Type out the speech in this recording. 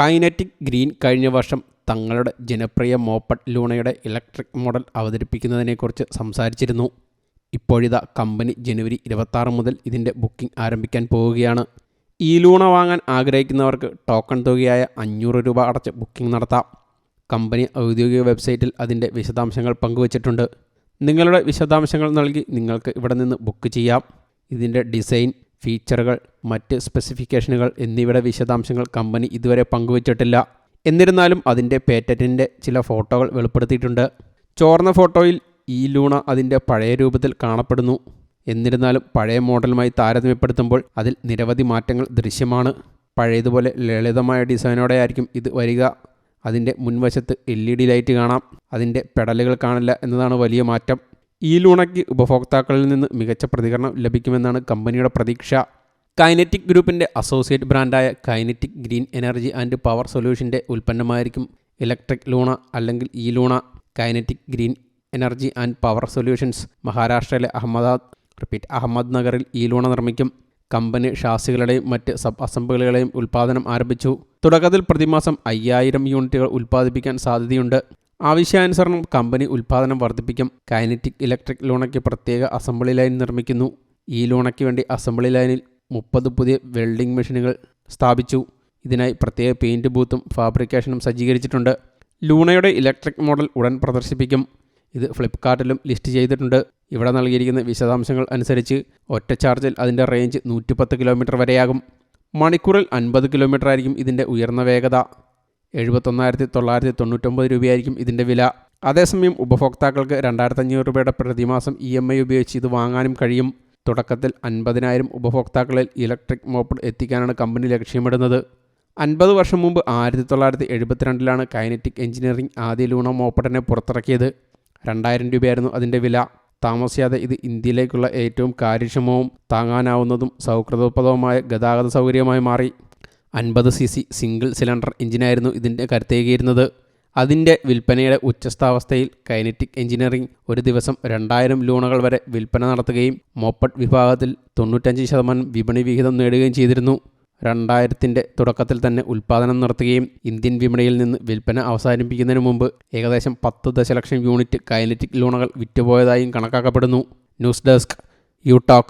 Kinetic green കഴിഞ്ഞ വർഷം തങ്ങളുടെ ജനപ്രിയ മോപ്പഡ് ലൂണയുടെ ഇലക്ട്രിക് മോഡൽ അവതരിപ്പിക്കുന്നതിനെക്കുറിച്ച് സംസാരിച്ചിരുന്നു. ഇപ്പോഴിതാ കമ്പനി ജനുവരി ഇരുപത്താറ് മുതൽ ഇതിന്റെ ബുക്കിംഗ് ആരംഭിക്കാൻ പോവുകയാണ്. ഈ ലൂണ വാങ്ങാൻ ആഗ്രഹിക്കുന്നവർക്ക് ടോക്കൺ തുകയായ അഞ്ഞൂറ് രൂപ അടച്ച് ബുക്കിംഗ് നടത്താം. കമ്പനി ഔദ്യോഗിക വെബ്സൈറ്റിൽ അതിന്റെ വിശദാംശങ്ങൾ പങ്കുവച്ചിട്ടുണ്ട്. നിങ്ങളുടെ വിശദാംശങ്ങൾ നൽകി നിങ്ങൾക്ക് ഇവിടെ നിന്ന് ബുക്ക് ചെയ്യാം. ഇതിന്റെ ഡിസൈൻ ഫീച്ചറുകൾ മറ്റ് സ്പെസിഫിക്കേഷനുകൾ എന്നിവയുടെ വിശദാംശങ്ങൾ കമ്പനി ഇതുവരെ പങ്കുവച്ചിട്ടില്ല. എന്നിരുന്നാലും അതിന്റെ പേറ്റന്റിന്റെ ചില ഫോട്ടോകൾ വെളിപ്പെടുത്തിയിട്ടുണ്ട്. ചോർന്ന ഫോട്ടോയിൽ ഈ ലൂണ അതിന്റെ പഴയ രൂപത്തിൽ കാണപ്പെടുന്നു. എന്നിരുന്നാലും പഴയ മോഡലുമായി താരതമ്യപ്പെടുത്തുമ്പോൾ അതിൽ നിരവധി മാറ്റങ്ങൾ ദൃശ്യമാണ്. പഴയതുപോലെ ലളിതമായ ഡിസൈനോടെയായിരിക്കും ഇത് വരിക. അതിന്റെ മുൻവശത്ത് എൽ ഇ ഡി ലൈറ്റ് കാണാം. അതിന്റെ പെഡലുകൾ കാണില്ല എന്നതാണ് വലിയ മാറ്റം. ഈ ലൂണയ്ക്ക് ഉപഭോക്താക്കളിൽ നിന്ന് മികച്ച പ്രതികരണം ലഭിക്കുമെന്നാണ് കമ്പനിയുടെ പ്രതീക്ഷ. കൈനറ്റിക് ഗ്രൂപ്പിന്റെ associate ബ്രാൻഡായ Kinetic green energy and power സൊല്യൂഷന്റെ ഉൽപ്പന്നമായിരിക്കും ഇലക്ട്രിക് ലൂണ അല്ലെങ്കിൽ ഈ Luna Kinetic green energy and power solutions മഹാരാഷ്ട്രയിലെ അഹമ്മദാബാദ് റിപ്പീറ്റ് അഹമ്മദ് നഗറിൽ ഈ ലൂണ നിർമ്മിക്കും. കമ്പനി ഷാസികളുടെയും മറ്റ് സബ് അസംബ്ലികളുടെയും ഉൽപ്പാദനം ആരംഭിച്ചു. തുടക്കത്തിൽ പ്രതിമാസം അയ്യായിരം യൂണിറ്റുകൾ ഉൽപ്പാദിപ്പിക്കാൻ സാധ്യതയുണ്ട്. ആവശ്യാനുസരണം കമ്പനി ഉൽപ്പാദനം വർദ്ധിപ്പിക്കും. കൈനറ്റിക് ഇലക്ട്രിക് ലൂണയ്ക്ക് പ്രത്യേക അസംബ്ലി ലൈൻ നിർമ്മിക്കുന്നു. ഈ ലൂണയ്ക്ക് വേണ്ടി അസംബ്ലി ലൈനിൽ മുപ്പത് പുതിയ വെൽഡിംഗ് മെഷീനുകൾ സ്ഥാപിച്ചു. ഇതിനായി പ്രത്യേക പെയിന്റ് ബൂത്തും ഫാബ്രിക്കേഷനും സജ്ജീകരിച്ചിട്ടുണ്ട്. ലൂണയുടെ ഇലക്ട്രിക് മോഡൽ ഉടൻ പ്രദർശിപ്പിക്കും. ഇത് ഫ്ലിപ്കാർട്ടിലും ലിസ്റ്റ് ചെയ്തിട്ടുണ്ട്. ഇവിടെ നൽകിയിരിക്കുന്ന വിശദാംശങ്ങൾ അനുസരിച്ച് ഒറ്റ ചാർജിൽ അതിന്റെ റേഞ്ച് നൂറ്റിപ്പത്ത് കിലോമീറ്റർ വരെയാകും. മണിക്കൂറിൽ അൻപത് കിലോമീറ്റർ ആയിരിക്കും ഇതിന്റെ ഉയർന്ന വേഗത. എഴുപത്തൊന്നായിരത്തി തൊള്ളായിരത്തി തൊണ്ണൂറ്റൊമ്പത് രൂപയായിരിക്കും ഇതിന്റെ വില. അതേസമയം ഉപഭോക്താക്കൾക്ക് രണ്ടായിരത്തി അഞ്ഞൂറ് രൂപയുടെ പ്രതിമാസം ഇ എം ഐ ഉപയോഗിച്ച് ഇത് വാങ്ങാനും കഴിയും. തുടക്കത്തിൽ അൻപതിനായിരം ഉപഭോക്താക്കളിൽ ഇലക്ട്രിക് മോപ്പഡ് എത്തിക്കാനാണ് കമ്പനി ലക്ഷ്യമിടുന്നത്. അൻപത് വർഷം മുമ്പ് ആയിരത്തി തൊള്ളായിരത്തി എഴുപത്തിരണ്ടിലാണ് കൈനറ്റിക് എഞ്ചിനീയറിംഗ് ആദ്യ ലൂണ മോപ്പഡിനെ പുറത്തിറക്കിയത്. രണ്ടായിരം രൂപയായിരുന്നു അതിന്റെ വില. താമസിയാതെ ഇത് ഇന്ത്യയിലേക്കുള്ള ഏറ്റവും കാര്യക്ഷമവും താങ്ങാനാവുന്നതും സൗഹൃദപ്രദവുമായ ഗതാഗത സൗകര്യമായി മാറി. അൻപത് സി സി സിംഗിൾ സിലിണ്ടർ എഞ്ചിനായിരുന്നു ഇതിന്റെ കരുത്തേകിയിരുന്നത്. അതിന്റെ വിൽപ്പനയുടെ ഉച്ചസ്ഥാവസ്ഥയിൽ കൈനറ്റിക് എഞ്ചിനീയറിംഗ് ഒരു ദിവസം രണ്ടായിരം ലൂണുകൾ വരെ വിൽപ്പന നടത്തുകയും മോപ്പഡ് വിഭാഗത്തിൽ തൊണ്ണൂറ്റഞ്ച് ശതമാനം വിപണി വിഹിതം നേടുകയും ചെയ്തിരുന്നു. രണ്ടായിരത്തിന്റെ തുടക്കത്തിൽ തന്നെ ഉൽപ്പാദനം നടത്തുകയും ഇന്ത്യൻ വിപണിയിൽ നിന്ന് വിൽപ്പന അവസാനിപ്പിക്കുന്നതിന് മുമ്പ് ഏകദേശം പത്ത് ദശലക്ഷം യൂണിറ്റ് കൈനറ്റിക് ലൂണുകൾ വിറ്റുപോയതായും കണക്കാക്കപ്പെടുന്നു. News desk U